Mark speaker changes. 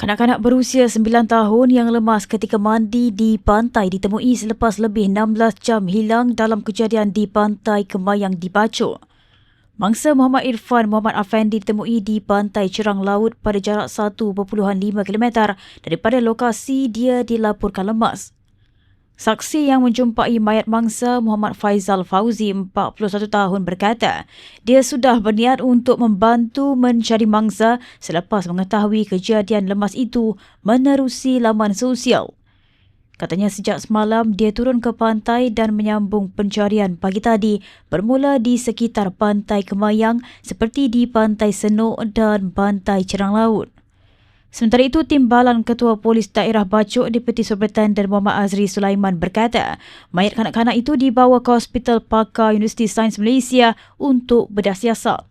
Speaker 1: Kanak-kanak berusia 9 tahun yang lemas ketika mandi di pantai ditemui selepas lebih 16 jam hilang dalam kejadian di pantai Kemayang di Bacok. Mangsa Muhammad Irfan Muhammad Afendi ditemui di pantai Cerang Laut pada jarak 1.5 km daripada lokasi dia dilaporkan lemas. Saksi yang menjumpai mayat mangsa Muhammad Faizal Fauzi 41 tahun berkata, dia sudah berniat untuk membantu mencari mangsa selepas mengetahui kejadian lemas itu menerusi laman sosial. Katanya sejak semalam dia turun ke pantai dan menyambung pencarian pagi tadi bermula di sekitar pantai Kemayang seperti di pantai Senuk dan pantai Cerang Laut. Sementara itu, Timbalan Ketua Polis Daerah Bacok Deputi Superintendent Muhammad Azri Sulaiman berkata, mayat kanak-kanak itu dibawa ke Hospital Pakar Universiti Sains Malaysia untuk bedah siasat.